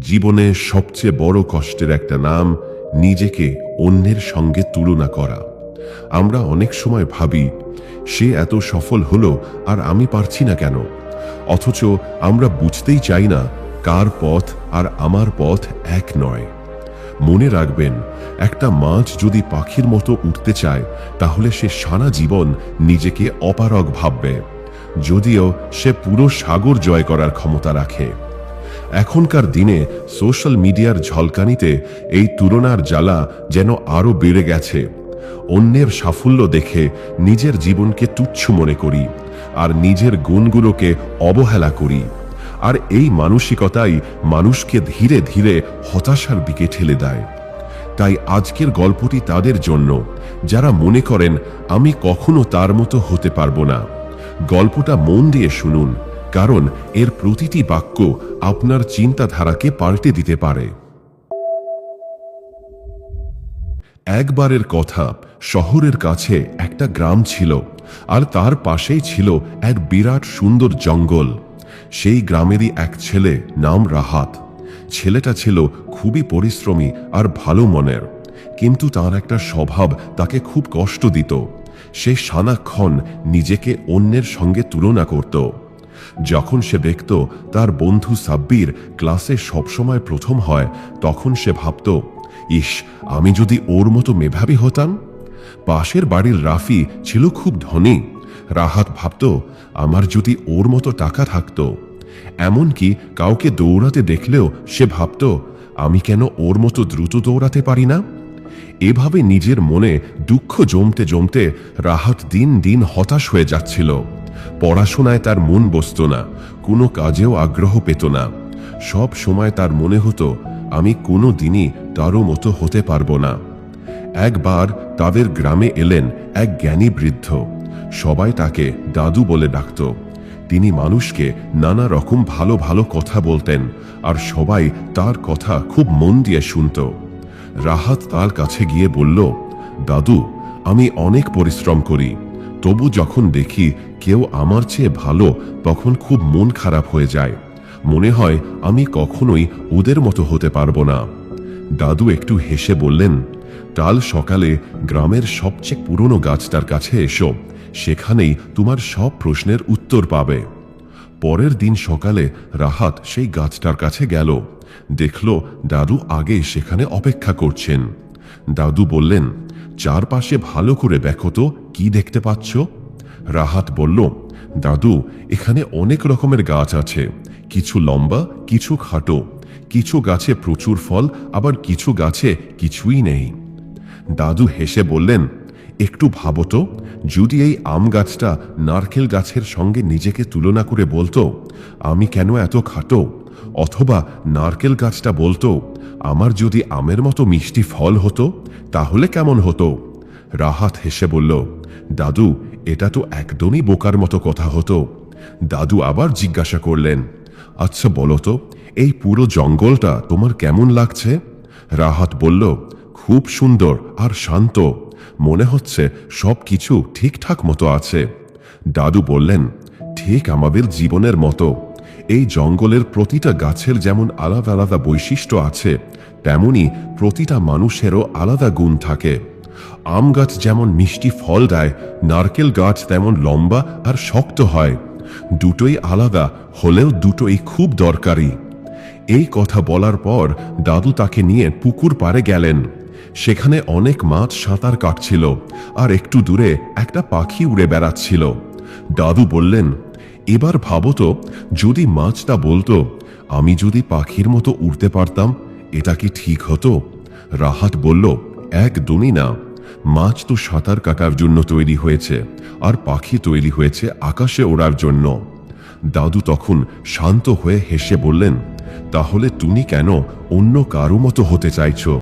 জীবনে সবচেয়ে বড় কষ্টের একটা নাম নিজেকে অন্যের সঙ্গে তুলনা করা। আমরা অনেক সময় ভাবি, সে এত সফল হলো আর আমি পারছি না কেন? অথচ আমরা বুঝতেই চাই না কার পথ আর আমার পথ এক নয়। মনে রাখবেন, একটা মাছ যদি পাখির মতো উঠতে চায়, তাহলে সে সারা জীবন নিজেকে অপারগ ভাববে। যদিও সে পুরো সাগর জয় করার ক্ষমতা রাখে। এখনকার দিনে সোশ্যাল মিডিয়ার ঝলকানিতে এই তুলনার জ্বালা যেন আরও বেড়ে গেছে। অন্যের সাফল্য দেখে নিজের জীবনকে তুচ্ছ মনে করি আর নিজের গুণগুলোকে অবহেলা করি। আর এই মানসিকতাই মানুষকে ধীরে ধীরে হতাশার দিকে ঠেলে দেয়। তাই আজকের গল্পটি তাদের জন্য। যারা মনে করেন, আমি কখনো তার মতো হতে পারব না। গল্পটা মন দিয়ে শুনুন। কারণ এর প্রতিটি বাক্য আপনার চিন্তাধারাকে পাল্টে দিতে পারে। একবারের কথা শহরের কাছে একটা গ্রাম ছিল, আর তার পাশেই ছিল এক বিরাট সুন্দর জঙ্গল। সেই গ্রামেরই এক ছেলে নাম রাহাত। ছেলেটা ছিল খুবই পরিশ্রমী আর ভালো মনের, কিন্তু তার একটা স্বভাব তাকে খুব কষ্ট দিত। সে সানাক্ষণ নিজেকে অন্যের সঙ্গে তুলনা করত। যখন সে দেখত তার বন্ধু সাব্বির ক্লাসে সবসময় প্রথম হয়, তখন সে ভাবত, ইস, আমি যদি ওর মতো মেধাবী হতাম? পাশের বাড়ির রাফি ছিল খুব ধনী। রাহাত ভাবত, আমার যদি ওর মতো টাকা থাকতো। এমনকি কাউকে দৌড়াতে দেখলেও সে ভাবত, আমি কেন ওর মতো দ্রুত দৌড়াতে পারি না? এভাবে নিজের মনে দুঃখ জমতে জমতে রাহাত দিন দিন হতাশ হয়ে যাচ্ছিল। পড়াশোনায় তার মন বসত না, কোনো কাজেও আগ্রহ পেত না। সব সময় তার মনে হতো, আমি কোনো দিনই তারও মতো হতে পারব না। একবার তাদের গ্রামে এলেন এক জ্ঞানী বৃদ্ধ। সবাই তাকে দাদু বলে ডাকত। তিনি মানুষকে নানা রকম ভালো ভালো কথা বলতেন আর সবাই তার কথা খুব মন দিয়ে শুনত। রাহাত তার কাছে গিয়ে বলল, দাদু, আমি অনেক পরিশ্রম করি। তবু যখন দেখি কেউ আমার চেয়ে ভালো তখন খুব মন খারাপ হয়ে যায়। মনে হয় আমি কখনোই ওদের মতো হতে পারব না। দাদু একটু হেসে বললেন, কাল সকালে গ্রামের সবচেয়ে পুরনো গাছটার কাছে এসো, সেখানেই তোমার সব প্রশ্নের উত্তর পাবে। পরের দিন সকালে রাহাত সেই গাছটার কাছে গেল। দেখল দাদু আগে সেখানে অপেক্ষা করছেন। দাদু বললেন, চারপাশে ভালো করে দেখো তো, কি দেখতে পাচ্ছ? রাহাত বলল, দাদু, এখানে অনেক রকমের গাছ আছে। কিছু লম্বা, কিছু খাটো। কিছু গাছে প্রচুর ফল, আবার কিছু গাছে কিছুই নেই। দাদু হেসে বললেন, একটু ভাবো তো, যদি এই আম গাছটা নারকেল গাছের সঙ্গে নিজেকে তুলনা করে বলতো, আমি কেন এত খাটো? অথবা নারকেল গাছটা বলতো, আমার যদি আমের মতো মিষ্টি ফল হতো, তাহলে কেমন হতো? রাহাত হেসে বলল, দাদু এটা তো একদমই বোকার মতো কথা হতো। দাদু আবার জিজ্ঞাসা করলেন আচ্ছা বলো তো, এই পুরো জঙ্গলটা তোমার কেমন লাগছে? রাহাত বলল, খুব সুন্দর আর শান্ত। মনে হচ্ছে সব কিছু ঠিকঠাক মতো আছে। দাদু বললেন, ঠিক আমাদের জীবনের মতো। এই জঙ্গলের প্রতিটা গাছের যেমন আলাদা আলাদা বৈশিষ্ট্য আছে, তেমনি প্রতিটা মানুষেরও আলাদা গুণ থাকে। আম গাছ যেমন মিষ্টি ফল দেয়, নারকেল গাছ তেমন লম্বা আর শক্ত হয়। দুটোই আলাদা, হলেও দুটোই খুব দরকারি। এই কথা বলার পর দাদু তাকে নিয়ে পুকুর পাড়ে গেলেন। সেখানে অনেক মাছ সাঁতার কাটছিল আর একটু দূরে একটা পাখি উড়ে বেড়াচ্ছিল। দাদু বললেন, এবার ভাবো তো, যদি মাছটা বলতো, আমি যদি পাখির মতো উড়তে পারতাম, এটা কি ঠিক হতো? রাহাত বলল, একদমই না। মাছ তো সাঁতার কাটার জন্য তৈরি হয়েছে, আর পাখি তৈরি হয়েছে আকাশে ওড়ার জন্য। দাদু তখন শান্ত হয়ে হেসে বললেন, তাহলে তুমি কেন অন্য কারও মতো হতে চাইছো?